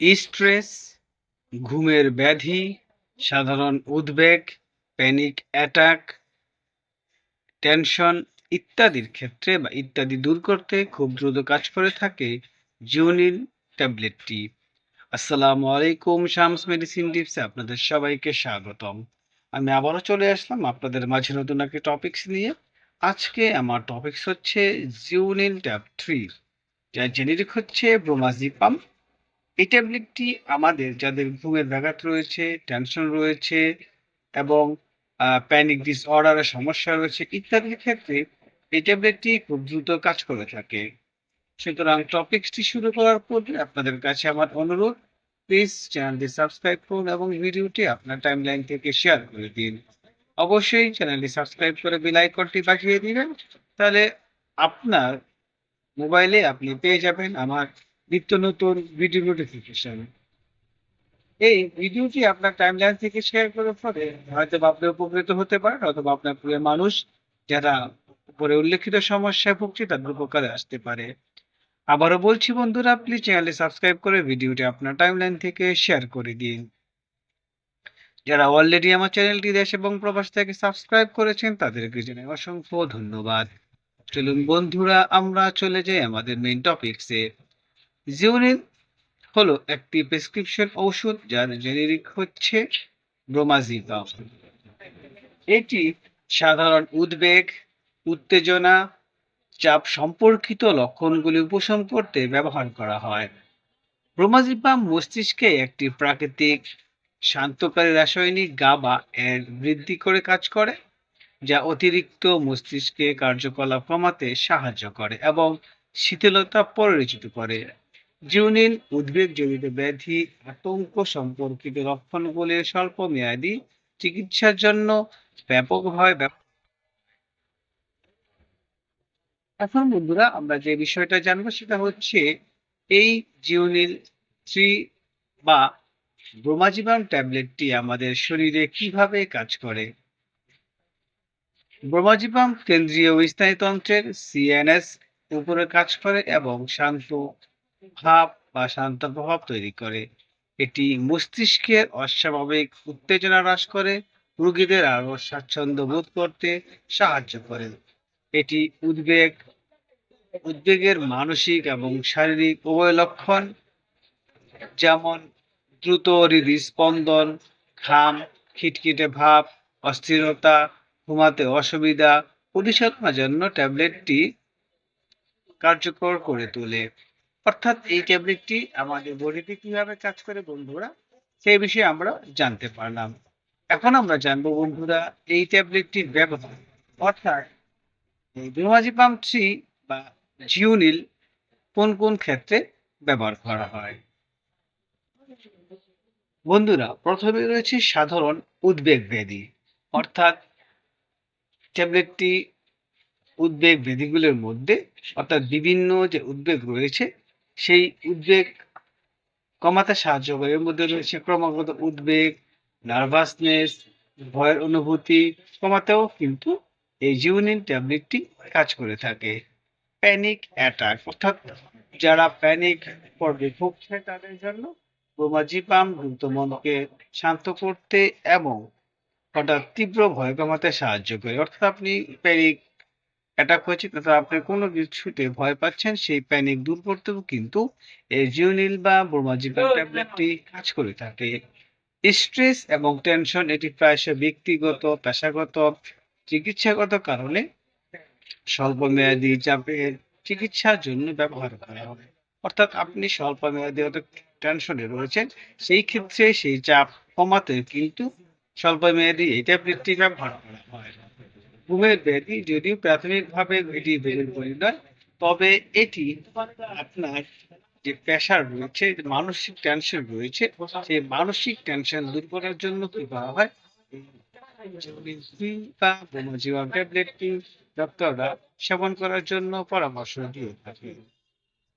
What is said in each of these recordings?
Stress, ঘুমের ব্যাধি, সাধারণ উদ্বেগ প্যানিক অ্যাটাক টেনশন ইত্যাদির ক্ষেত্রে বা ইত্যাদি দূর করতে খুব দ্রুত কাজ করে থাকে জিওনিল ট্যাবলেটটি আসসালামু আলাইকুম, শামস মেডিসিন টিপসে আপনাদের সবাইকে স্বাগতম। আমি আবারও চলে আসলাম আপনাদের মাঝে নতুন একটি টপিকস নিয়ে। আজকে আমার টপিকস হচ্ছে জিওনিল ট্যাব থ্রি। যার জেনেরিক হচ্ছে ব্রোমাজিপাম। এই ট্যাবলেটটি আমাদের যাদের ঘুমের ব্যাঘাত রয়েছে টেনশন রয়েছে এবং প্যানিক ডিসঅর্ডারের সমস্যা রয়েছে ইত্যাদির ক্ষেত্রে এই ট্যাবলেটটি খুব দ্রুত কাজ করে থাকে। সুতরাং টপিকসটি শুরু করার পূর্বে আপনাদের কাছে আমার অনুরোধ প্লিজ চ্যানেলটি সাবস্ক্রাইব করুন এবং ভিডিওটি আপনার টাইমলাইন থেকে শেয়ার করে দিন। অবশ্যই চ্যানেলটি সাবস্ক্রাইব করে বেল আইকনটি বাজিয়ে দিবেন, তাহলে আপনার মোবাইলে আপনি পেয়ে যাবেন আমার নিত্য নতুন ভিডিও নোটিফিকেশন এই ভিডিওটি আপনার টাইমলাইন থেকে শেয়ার করার ফলে হয়তো আপনি উপকৃত হতে পারেন অথবা আপনার প্রিয় মানুষ যারা উপরে উল্লেখিত সমস্যায় ভুগছে তাদের উপকারে আসতে পারে। আবারও বলছি বন্ধুরা প্লিজ চ্যানেলে সাবস্ক্রাইব করে ভিডিওটি আপনার টাইমলাইন থেকে শেয়ার করে দিন। যারা অলরেডি আমার চ্যানেলটি দেশ এবং প্রবাস থেকে সাবস্ক্রাইব করেছেন, তাদেরকে জানাই অসংখ্য ধন্যবাদ। চলুন বন্ধুরা, আমরা চলে যাই আমাদের মেইন টপিকসে জিওনিল হলো একটি প্রেসক্রিপশন ঔষধ যার জেনেরিক হচ্ছে ব্রোমাজিপাম এটি সাধারণ উদ্বেগ, উত্তেজনা, চাপ সম্পর্কিত লক্ষণগুলি উপশম করতে ব্যবহার করা হয়। ব্রোমাজিপাম মস্তিষ্কে একটি প্রাকৃতিক, শান্তকারী রাসায়নিক গাবা এর বৃদ্ধি করে কাজ করে, যা অতিরিক্ত মস্তিষ্কে কার্যকলাপ কমাতে সাহায্য করে এবং শিথিলতা পরিচিত করে। জিউনিন উদ্বেগজনিত ব্যাধি, আতঙ্ক সম্পর্কিত লক্ষণগুলির স্বল্প মেয়াদী চিকিৎসার জন্য ব্যাপকভাবে এখন বন্ধুরা আমরা যে বিষয়টা জানব সেটা হচ্ছে এই জিওনিল থ্রি বা ব্রোমাজিবাম ট্যাবলেটটি আমাদের শরীরে কীভাবে কাজ করে? ব্রোমাজিবাম কেন্দ্রীয় স্নায়ুতন্ত্রের, সিএনএস, উপরে কাজ করে এবং শান্ত ভাব বা শান্ত প্রভাব তৈরি করে। এটি মস্তিষ্কের অস্বাভাবিক উত্তেজনা হ্রাস করে, রোগীদের আরও স্বাচ্ছন্দ্য বোধ করতে সাহায্য করে। এটি উদ্বেগ, উদ্বেগের মানসিক এবং শারীরিক উভয় লক্ষণ, যেমন দ্রুত হৃদস্পন্দন, ঘাম, খিটখিটে ভাব, অস্থিরতা, ঘুমাতে অসুবিধা পরিচালনার জন্য ট্যাবলেটটি কার্যকর করে তোলে। অর্থাৎ এই ট্যাবলেটটি আমাদের বডিতে কীভাবে কাজ করে বন্ধুরা, সেই বিষয়ে আমরা জানতে পারলাম। এখন আমরা জানব বন্ধুরা, এই ট্যাবলেটটির ব্যবহার, অর্থাৎ ব্রোমাজিপাম থ্রি বা জিওনিল কোন কোন ক্ষেত্রে ব্যবহার করা হয়? বন্ধুরা, প্রথমে রয়েছে সাধারণ উদ্বেগ ব্যাধি, অর্থাৎ ট্যাবলেটটি উদ্বেগ ব্যাধিগুলোর মধ্যে, অর্থাৎ বিভিন্ন যে উদ্বেগ রয়েছে সেই উদ্বেগ কমাতে সাহায্য করে। এর মধ্যে রয়েছে ক্রমাগত উদ্বেগ নার্ভাসনেস ভয়ের অনুভূতি কমাতেও কিন্তু এই জিউনিন ট্যাবলেটটি কাজ করে থাকে। প্যানিক অ্যাটাক, অর্থাৎ যারা প্যানিক পর্বে ভুগছে তাদের জন্য ব্রোমাজিপাম দ্রুত মনকে শান্ত করতে এবং হঠাৎ তীব্র ভয় কমাতে সাহায্য করে। অর্থাৎ আপনি প্যানিক অ্যাটাক হয়েছে তথা আপনি কোনো কিছুতে ভয় পাচ্ছেন সেই প্যানিক দূর করতেও কিন্তু এই জিওনিল বা ব্রোমাজিপাম ট্যাবলেটটি কাজ করে থাকে। স্ট্রেস এবং টেনশন এটি প্রায়শ ব্যক্তিগত পেশাগত চিকিৎসাগত কারণে স্বল্প মেয়াদী চাপের চিকিৎসার জন্য ব্যবহার করা হয়। অর্থাৎ আপনি স্বল্প মেয়াদী হয়তো টেনশনে রয়েছেন সেই ক্ষেত্রে সেই চাপ কমাতে কিন্তু স্বল্প মেয়াদী এই ট্যাবলেটটি ব্যবহার করা হয়। ঘুমের ব্যাধি যদিও প্রাথমিকভাবে এটি বেগুন করি নয়, তবে এটি আপনার যে প্রেশার রয়েছে মানসিক টেনশন রয়েছে সেই মানসিক টেনশন দূর করার জন্য কি করা হয়? ট্যাবলেটটি ডক্টররা সেবন করার জন্য পরামর্শ দিয়ে থাকে।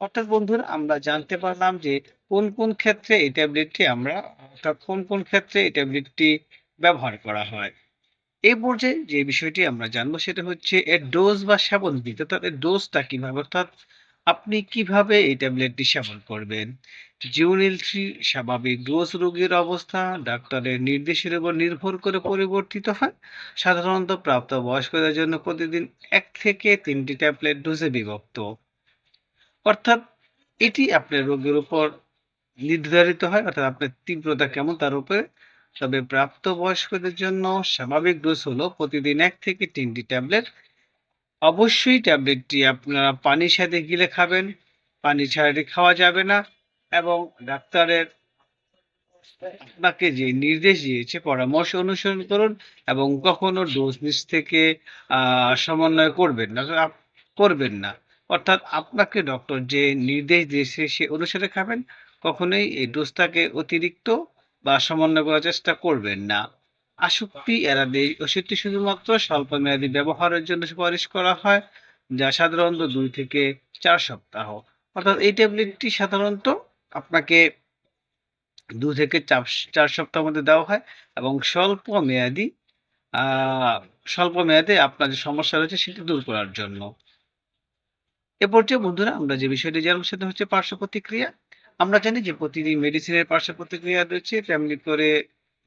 অর্থাৎ বন্ধুরা, আমরা জানতে পারলাম যে কোন কোন ক্ষেত্রে এই ট্যাবলেটটি আমরা, অর্থাৎ কোন কোন ক্ষেত্রে এই ট্যাবলেটটি ব্যবহার করা হয়। এই পর্যায়ে যে বিষয়টি আমরা জানব সেটা হচ্ছে এর ডোজ বা সেবন অর্থাৎ এর ডোজটা কীভাবে, অর্থাৎ আপনি কীভাবে এই ট্যাবলেটটি সেবন করবেন? জিওনিল থ্রি স্বাভাবিক ডোজ রোগীর অবস্থা, ডাক্তারের নির্দেশের উপর নির্ভর করে পরিবর্তিত হয়। সাধারণত প্রাপ্ত বয়স্কদের জন্য প্রতিদিন এক থেকে তিনটি ট্যাবলেট ডোজে বিভক্ত। অর্থাৎ এটি আপনার রোগের উপর নির্ধারিত হয়, অর্থাৎ আপনার তীব্রতা কেমন, তার উপরে তবে প্রাপ্তবয়স্কদের জন্য স্বাভাবিক ডোজ হলো প্রতিদিন এক থেকে তিনটি ট্যাবলেট। অবশ্যই ট্যাবলেটটি আপনারা পানির সাথে গিলে খাবেন, পানি ছাড়া এটি খাওয়া যাবে না এবং ডাক্তারের আপনাকে যে নির্দেশ দিয়েছে পরামর্শ অনুসরণ করুন এবং কখনো ডোজ নিচ থেকে সমন্বয় করবেন না করবেন না। অর্থাৎ আপনাকে ডক্টর যে নির্দেশ দিয়েছে সে অনুসারে খাবেন, কখনোই এই ডোজটাকে অতিরিক্ত বা সমন্বয় করার চেষ্টা করবেন না। আসক্তি এড়াতে ওষুধটি শুধুমাত্র স্বল্প মেয়াদী ব্যবহারের জন্য সুপারিশ করা হয়, যা সাধারণত দুই থেকে চার সপ্তাহ। অর্থাৎ এই ট্যাবলেটটি সাধারণত আপনাকে দু থেকে চার চার সপ্তাহের মধ্যে দেওয়া হয় এবং স্বল্প মেয়াদি স্বল্প মেয়াদে আপনার যে সমস্যা রয়েছে সেটি দূর করার জন্য। এ পর্যায়ে বন্ধুরা আমরা যে বিষয়টি জানব সেটা হচ্ছে পার্শ্ব প্রতিক্রিয়া। আমরা জানি যে প্রতিটি মেডিসিনের পার্শ্ব প্রতিক্রিয়া রয়েছে তেমনি করে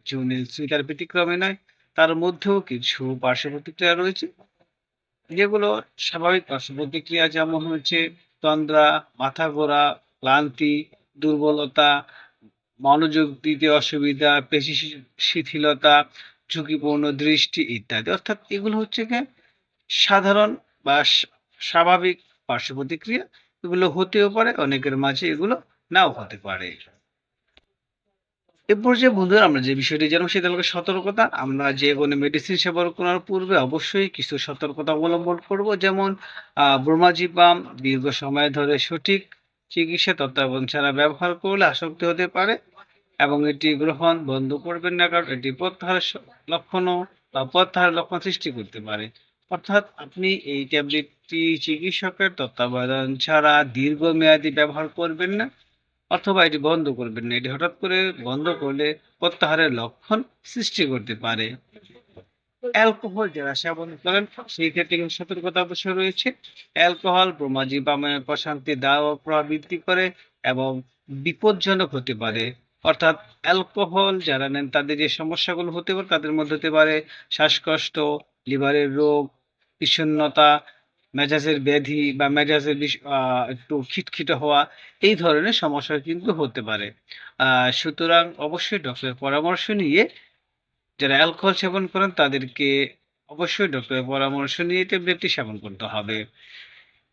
জুনিল সুইটার ব্যতিক্রমে নয়, তার মধ্যেও কিছু পার্শ্ব প্রতিক্রিয়া রয়েছে, যেগুলো স্বাভাবিক পার্শ্ব প্রতিক্রিয়া যেমন হচ্ছে তন্দ্রা, মাথা ঘোরা, ক্লান্তি, দুর্বলতা, মনোযোগ দিতে অসুবিধা, পেশি শিথিলতা, ঝুঁকিপূর্ণ দৃষ্টি ইত্যাদি। অর্থাৎ এগুলো হচ্ছে কি সাধারণ বা স্বাভাবিক পার্শ্ব প্রতিক্রিয়া এগুলো হতেও পারে, অনেকের মাঝে এগুলো নাও হতে পারে। এ পর্যায়ে বন্ধুরা, আমরা যে বিষয়টি জানব সেটা হলো সতর্কতা। আমরা যে কোনো মেডিসিন সেবন করার পূর্বে অবশ্যই কিছু সতর্কতা অবলম্বন করব। যেমন ব্রোমাজিপাম দীর্ঘ সময় ধরে সঠিক চিকিৎসা তত্ত্বাবধান ছাড়া ব্যবহার করলে আসক্তি হতে পারে এবং এটি গ্রহণ বন্ধ করবেন না কারণ এটি প্রত্যাহারের স- লক্ষণও বা প্রত্যাহারের লক্ষণ সৃষ্টি করতে পারে। অর্থাৎ আপনি এই ট্যাবলেটটি চিকিৎসকের তত্ত্বাবধান ছাড়া দীর্ঘমেয়াদী ব্যবহার করবেন না। অথবা এটি বন্ধ করবেন না। এটি হঠাৎ করে বন্ধ করলে প্রত্যাহারের লক্ষণ সৃষ্টি করতে পারে। অ্যালকোহল যারা সেবন করেন, সেই ক্ষেত্রে কিন্তু সতর্কতা অবশ্যই রয়েছে। অ্যালকোহল ব্রহ্মাজি বামে প্রশান্তি দাও প্রভাব বৃদ্ধি করে এবং বিপজ্জনক হতে পারে। অর্থাৎ অ্যালকোহল যারা নেন, তাদের যে সমস্যাগুলো হতে পারে, তাদের মধ্যে হতে পারে শ্বাসকষ্ট, লিভারের রোগ, বিষণ্ণতা মেজাজের ব্যাধি বা মেজাজের একটু খিটখিটে হওয়া, এই ধরনের সমস্যা কিন্তু হতে পারে। সুতরাং অবশ্যই ডক্টরের পরামর্শ নিয়ে যারা অ্যালকোহল সেবন করেন, তাদেরকে অবশ্যই ডক্টরের পরামর্শ নিয়ে ট্যাবলেটটি সেবন করতে হবে।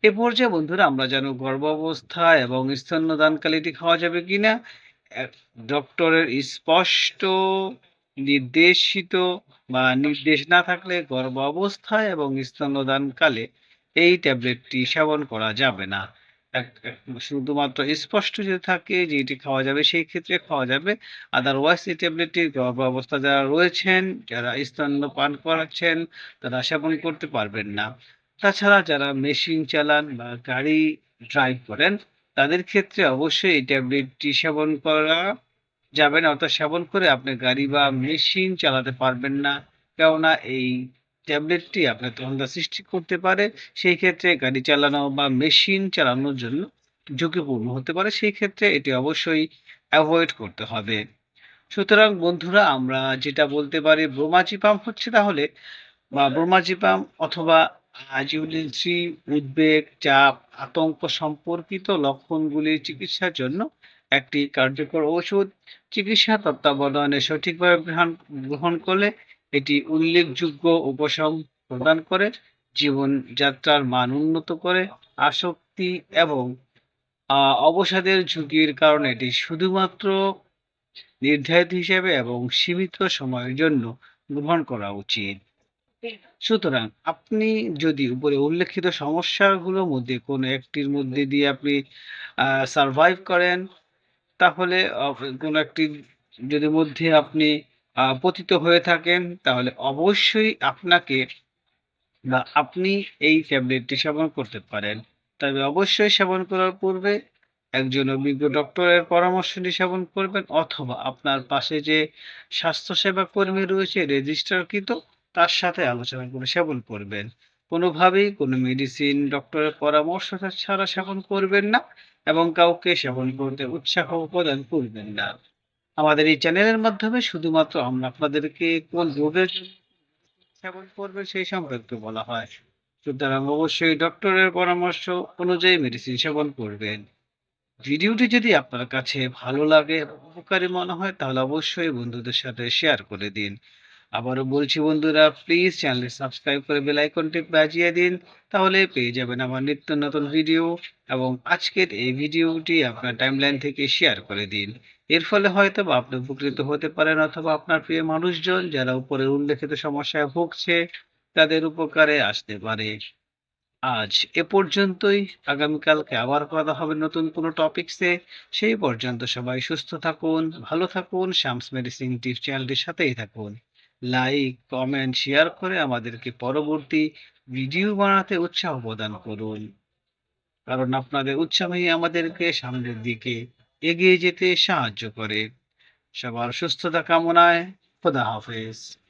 এ পর্যায়ে বন্ধুরা, আমরা জানো গর্ভাবস্থা এবং স্তন্যদানকালে এটি খাওয়া যাবে কিনা। ডক্টরের স্পষ্ট নির্দেশিত বা নির্দেশ না থাকলে গর্ভ অবস্থায় এবং স্তন্যদানকালে এই ট্যাবলেটটি সেবন করা যাবে না। শুধুমাত্র স্পষ্ট যদি থাকে যে এটি খাওয়া যাবে, সেই ক্ষেত্রে খাওয়া যাবে। আদারওয়াইজ এই ট্যাবলেটটি গর্ভ অবস্থা যারা রয়েছেন, যারা স্তন্য পান করাচ্ছেন, তারা সেবন করতে পারবেন না। তাছাড়া যারা মেশিন চালান বা গাড়ি ড্রাইভ করেন, তাদের ক্ষেত্রে অবশ্যই এই ট্যাবলেটটি সেবন করা যাবে না। অর্থাৎ সেবন করে আপনি গাড়ি বা মেশিন চালাতে পারবেন না। কেননা এই ট্যাবলেটটি আপনার তন্দ্রা সৃষ্টি করতে পারে। সেই ক্ষেত্রে গাড়ি চালানো বা মেশিন চালানোর জন্য ঝুঁকিপূর্ণ হতে পারে। সেই ক্ষেত্রে এটি অবশ্যই অ্যাভয়েড করতে হবে। সুতরাং বন্ধুরা, আমরা যেটা বলতে পারি ব্রোমাজিপাম হচ্ছে তাহলে, বা ব্রোমাজিপাম অথবা আজিউলিন থ্রি উদ্বেগ, চাপ, আতঙ্ক সম্পর্কিত লক্ষণগুলির চিকিৎসার জন্য একটি কার্যকর ওষুধ চিকিৎসা তত্ত্বাবধানে সঠিকভাবে গ্রহণ গ্রহণ করলে এটি উল্লেখযোগ্য উপশম প্রদান করে, জীবনযাত্রার মান উন্নত করে, আসক্তি এবং অবসাদের ঝুঁকির কারণে এটি শুধুমাত্র নির্ধারিত হিসেবে এবং সীমিত সময়ের জন্য গ্রহণ করা উচিত। সুতরাং আপনি যদি উপরে উল্লেখিত সমস্যাগুলোর মধ্যে কোনো একটির মধ্যে দিয়ে আপনি সার্ভাইভ করেন, তাহলে কোনো একটি যদি মধ্যে আপনি পতিত হয়ে থাকেন, তাহলে অবশ্যই আপনাকে বা আপনি এই ট্যাবলেটটি সেবন করতে পারেন। তবে অবশ্যই সেবন করার পূর্বে একজন অভিজ্ঞ ডক্টরের পরামর্শ নিয়ে সেবন করবেন, অথবা আপনার পাশে যে স্বাস্থ্যসেবা কর্মী রয়েছে রেজিস্টারকৃত তার সাথে আলোচনা করে সেবন করবেন। কোনোভাবেই কোনো মেডিসিন ডক্টরের পরামর্শ ছাড়া সেবন করবেন না, এবং কাউকে সেবন করতে উৎসাহ প্রদান করবেন না। আমাদের এই চ্যানেলের মাধ্যমে শুধুমাত্র আমরা আপনাদেরকে কোন রোগের সেবন করবেন সেই সম্পর্কে বলা হয়। সুতরাং অবশ্যই ডক্টরের পরামর্শ অনুযায়ী মেডিসিন সেবন করবেন। ভিডিওটি যদি আপনার কাছে ভালো লাগে উপকারী মনে হয়, তাহলে অবশ্যই বন্ধুদের সাথে শেয়ার করে দিন। আবারও বলছি বন্ধুরা প্লিজ চ্যানেলটি সাবস্ক্রাইব করে বেল আইকনটি বাজিয়ে দিন, তাহলে পেয়ে যাবেন আমার নিত্য নতুন ভিডিও এবং আজকের এই ভিডিওটি আপনার টাইমলাইন থেকে শেয়ার করে দিন। এর ফলে হয়তো বা আপনি উপকৃত হতে পারেন অথবা আপনার প্রিয় মানুষজন যারা উপরে উল্লেখিত সমস্যায় ভুগছে, তাদের উপকারে আসতে পারে। আজ এ পর্যন্তই। আগামীকালকে আবার কথা হবে নতুন কোনো টপিকসে সেই পর্যন্ত সবাই সুস্থ থাকুন, ভালো থাকুন, শামস মেডিসিন টিপস চ্যানেলটির সাথেই থাকুন। লাইক, কমেন্ট, শেয়ার করে আমাদেরকে পরবর্তী ভিডিও বানাতে উৎসাহ প্রদান করুন। কারণ আপনাদের উৎসাহই আমাদেরকে সামনের দিকে এগিয়ে যেতে সাহায্য করে। সবার সুস্থতা কামনায় খোদা হাফেজ।